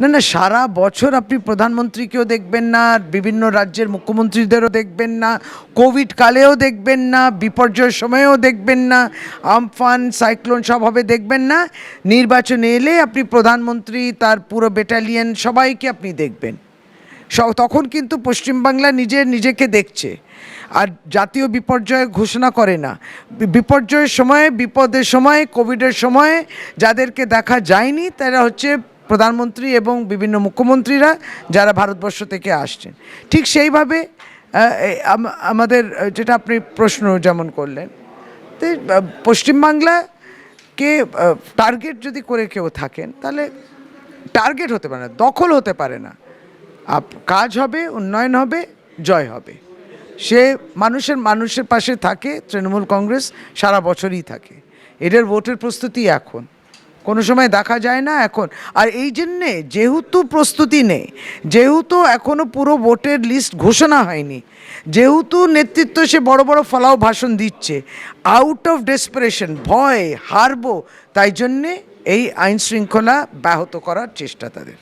না না, সারা বছর আপনি প্রধানমন্ত্রীকেও দেখবেন না, বিভিন্ন রাজ্যের মুখ্যমন্ত্রীদেরও দেখবেন না, কোভিড কালেও দেখবেন না বিপর্যয়ের সময়েও দেখবেন না, আমফান, সাইক্লোন সব হবে দেখবেন না, নির্বাচনে এলে আপনি প্রধানমন্ত্রী, তার পুরো ব্যাটালিয়ন সবাইকে আপনি দেখবেন। তখন কিন্তু পশ্চিমবাংলা নিজে, নিজেকে দেখছে। আর জাতীয় বিপর্যয় ঘোষণা করে না। বিপর্যয়ের সময়, বিপদের সময়, কোভিডের সময় যাদেরকে দেখা যায়নি, তারা হচ্ছে প্রধানমন্ত্রী এবং বিভিন্ন মুখ্যমন্ত্রীরা যারা ভারতবর্ষ থেকে আসছেন। ঠিক সেইভাবে আমাদের যেটা আপনি প্রশ্ন যেমন করলেন, তো পশ্চিমবাংলাকে টার্গেট যদি করে কেউ থাকেন, তাহলে টার্গেট হতে পারে না, দখল হতে পারে না। কাজ হবে, উন্নয়ন হবে, জয় হবে। সে মানুষের মানুষের পাশে থাকে, তৃণমূল কংগ্রেস সারা বছরই থাকে। এদের ভোটের প্রস্তুতি এখন। কোনো সময় দেখা যায় না এখন। আর এই জন্যে যেহেতু প্রস্তুতি নেই, যেহেতু এখনও পুরো ভোটের লিস্ট ঘোষণা হয়নি, যেহেতু নেতৃত্ব সে বড় বড় ফলাও ভাষণ দিচ্ছে আউট অফ ডেসপারেশন ভয়, হারবো, তাই জন্যে এই আইন শৃঙ্খলা ব্যাহত করার চেষ্টা তাদের।